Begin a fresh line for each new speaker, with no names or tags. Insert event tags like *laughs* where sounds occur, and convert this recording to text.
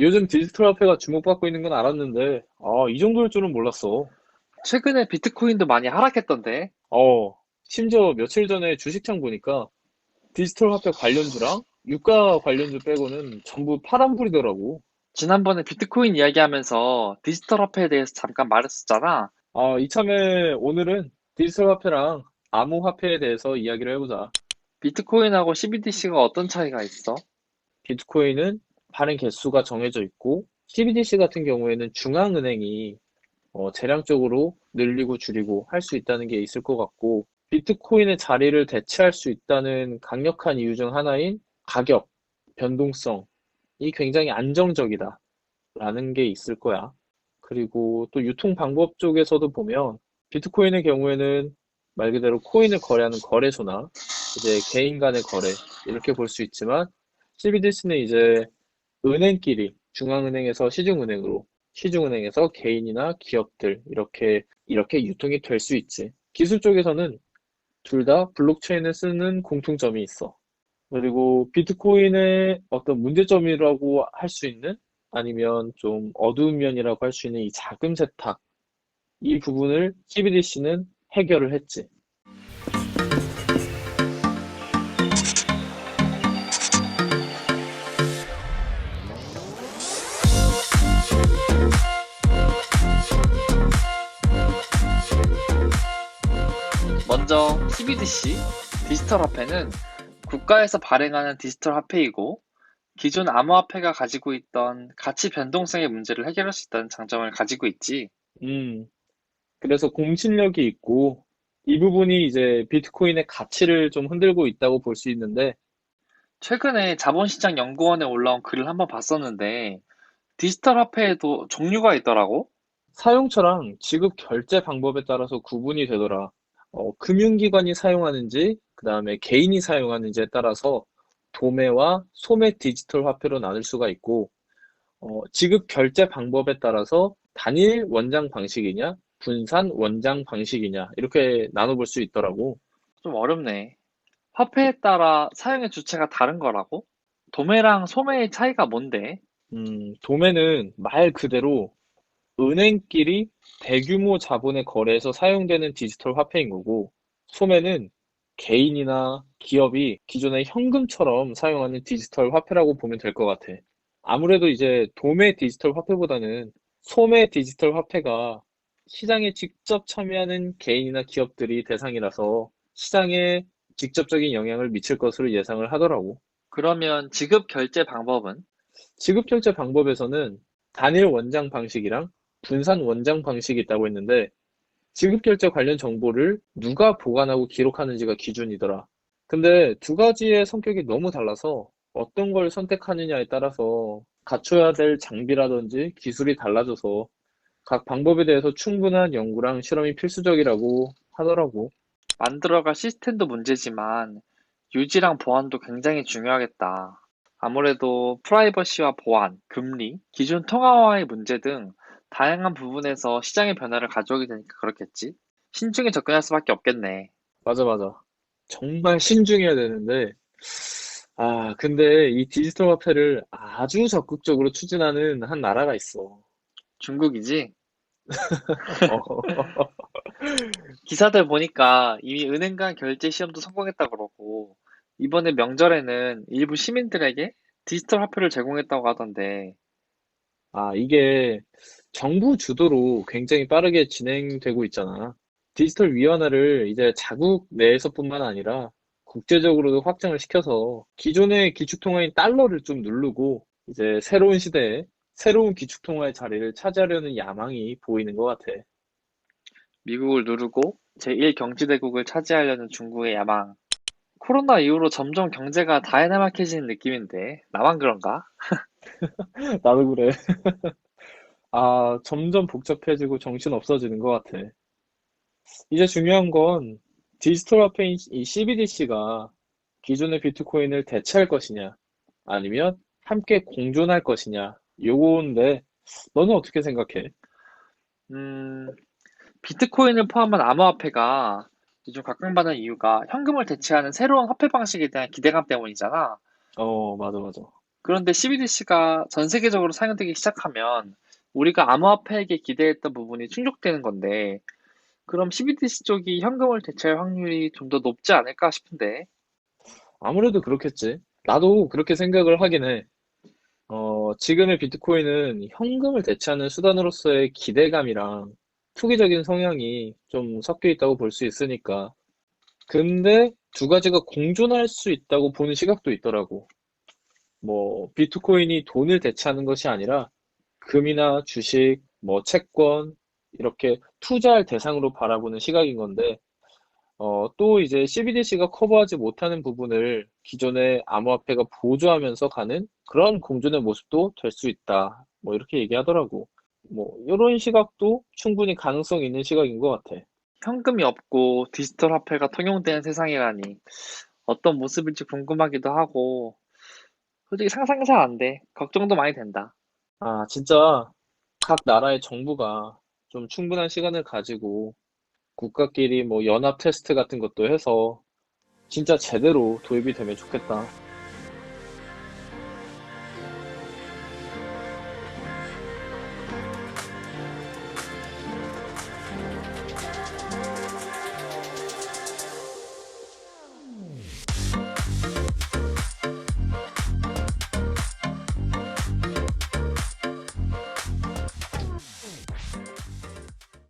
요즘 디지털 화폐가 주목받고 있는 건 알았는데, 아, 이 정도일 줄은 몰랐어.
최근에 비트코인도 많이 하락했던데.
어, 심지어 며칠 전에 주식창 보니까 디지털 화폐 관련주랑 유가 관련주 빼고는 전부 파란불이더라고.
지난번에 비트코인 이야기하면서 디지털 화폐에 대해서 잠깐 말했었잖아.
아, 이참에 오늘은 디지털 화폐랑 암호 화폐에 대해서 이야기를 해보자.
비트코인하고 CBDC가 어떤 차이가 있어?
비트코인은 발행 개수가 정해져 있고, CBDC 같은 경우에는 중앙은행이 어, 재량적으로 늘리고 줄이고 할 수 있다는 게 있을 것 같고, 비트코인의 자리를 대체할 수 있다는 강력한 이유 중 하나인 가격, 변동성이 굉장히 안정적이다. 라는 게 있을 거야. 그리고 또 유통 방법 쪽에서도 보면, 비트코인의 경우에는 말 그대로 코인을 거래하는 거래소나 이제 개인 간의 거래, 이렇게 볼 수 있지만, CBDC는 이제 은행끼리 중앙은행에서 시중은행으로, 시중은행에서 개인이나 기업들 이렇게 이렇게 유통이 될 수 있지. 기술 쪽에서는 둘 다 블록체인을 쓰는 공통점이 있어. 그리고 비트코인의 어떤 문제점이라고 할 수 있는 아니면 좀 어두운 면이라고 할 수 있는 이 자금 세탁 이 부분을 CBDC는 해결을 했지.
먼저 CBDC, 디지털 화폐는 국가에서 발행하는 디지털 화폐이고 기존 암호화폐가 가지고 있던 가치 변동성의 문제를 해결할 수 있다는 장점을 가지고 있지.
음, 그래서 공신력이 있고 이 부분이 이제 비트코인의 가치를 좀 흔들고 있다고 볼 수 있는데
최근에 자본시장 연구원에 올라온 글을 한번 봤었는데 디지털 화폐에도 종류가 있더라고.
사용처랑 지급 결제 방법에 따라서 구분이 되더라. 어, 금융기관이 사용하는지, 그 다음에 개인이 사용하는지에 따라서 도매와 소매 디지털 화폐로 나눌 수가 있고, 어, 지급 결제 방법에 따라서 단일 원장 방식이냐, 분산 원장 방식이냐, 이렇게 나눠볼 수 있더라고.
좀 어렵네. 화폐에 따라 사용의 주체가 다른 거라고? 도매랑 소매의 차이가 뭔데?
음, 도매는 말 그대로 은행끼리 대규모 자본의 거래에서 사용되는 디지털 화폐인 거고, 소매는 개인이나 기업이 기존의 현금처럼 사용하는 디지털 화폐라고 보면 될 것 같아. 아무래도 이제 도매 디지털 화폐보다는 소매 디지털 화폐가 시장에 직접 참여하는 개인이나 기업들이 대상이라서 시장에 직접적인 영향을 미칠 것으로 예상을 하더라고.
그러면 지급 결제 방법은?
지급 결제 방법에서는 단일 원장 방식이랑 분산 원장 방식이 있다고 했는데 지급 결제 관련 정보를 누가 보관하고 기록하는지가 기준이더라. 근데 두 가지의 성격이 너무 달라서 어떤 걸 선택하느냐에 따라서 갖춰야 될 장비라든지 기술이 달라져서 각 방법에 대해서 충분한 연구랑 실험이 필수적이라고 하더라고.
만들어갈 시스템도 문제지만 유지랑 보안도 굉장히 중요하겠다. 아무래도 프라이버시와 보안, 금리, 기존 통화와의 문제 등 다양한 부분에서 시장의 변화를 가져오게 되니까 그렇겠지? 신중히 접근할 수밖에 없겠네.
맞아, 맞아. 정말 신중해야 되는데, 아, 근데 이 디지털 화폐를 아주 적극적으로 추진하는 한 나라가 있어.
중국이지? *laughs*
어, *laughs*
기사들 보니까 이미 은행 간 결제 시험도 성공했다 그러고 이번에 명절에는 일부 시민들에게 디지털 화폐를 제공했다고 하던데
아, 이게 정부 주도로 굉장히 빠르게 진행되고 있잖아. 디지털 위안화를 이제 자국 내에서뿐만 아니라 국제적으로도 확장을 시켜서 기존의 기축통화인 달러를 좀 누르고 이제 새로운 시대에 새로운 기축통화의 자리를 차지하려는 야망이 보이는 것 같아.
미국을 누르고 제1경제대국을 차지하려는 중국의 야망. 코로나 이후로 점점 경제가 다이나믹해지는 느낌인데 나만 그런가? *laughs*
나도 그래. *laughs* 아, 점점 복잡해지고 정신 없어지는 것 같아. 이제 중요한 건 디지털 화폐인 이 CBDC가 기존의 비트코인을 대체할 것이냐, 아니면 함께 공존할 것이냐, 요건데, 너는 어떻게 생각해?
음, 비트코인을 포함한 암호화폐가 요즘 각광받는 이유가 현금을 대체하는 새로운 화폐 방식에 대한 기대감 때문이잖아.
어, 맞아, 맞아.
그런데 CBDC가 전 세계적으로 사용되기 시작하면 우리가 암호화폐에게 기대했던 부분이 충족되는 건데, 그럼 CBDC 쪽이 현금을 대체할 확률이 좀 더 높지 않을까 싶은데,
아무래도 그렇겠지. 나도 그렇게 생각을 하긴 해. 어, 지금의 비트코인은 현금을 대체하는 수단으로서의 기대감이랑 투기적인 성향이 좀 섞여 있다고 볼 수 있으니까. 근데 두 가지가 공존할 수 있다고 보는 시각도 있더라고. 뭐, 비트코인이 돈을 대체하는 것이 아니라 금이나 주식, 뭐, 채권, 이렇게 투자할 대상으로 바라보는 시각인 건데, 어, 또 이제 CBDC가 커버하지 못하는 부분을 기존의 암호화폐가 보조하면서 가는 그런 공존의 모습도 될 수 있다. 뭐 이렇게 얘기하더라고. 뭐 이런 시각도 충분히 가능성 있는 시각인 것 같아.
현금이 없고 디지털 화폐가 통용되는 세상이라니 어떤 모습일지 궁금하기도 하고, 솔직히 상상이 잘 안 돼. 걱정도 많이 된다.
아, 진짜 각 나라의 정부가 좀 충분한 시간을 가지고 국가끼리 뭐 연합 테스트 같은 것도 해서 진짜 제대로 도입이 되면 좋겠다.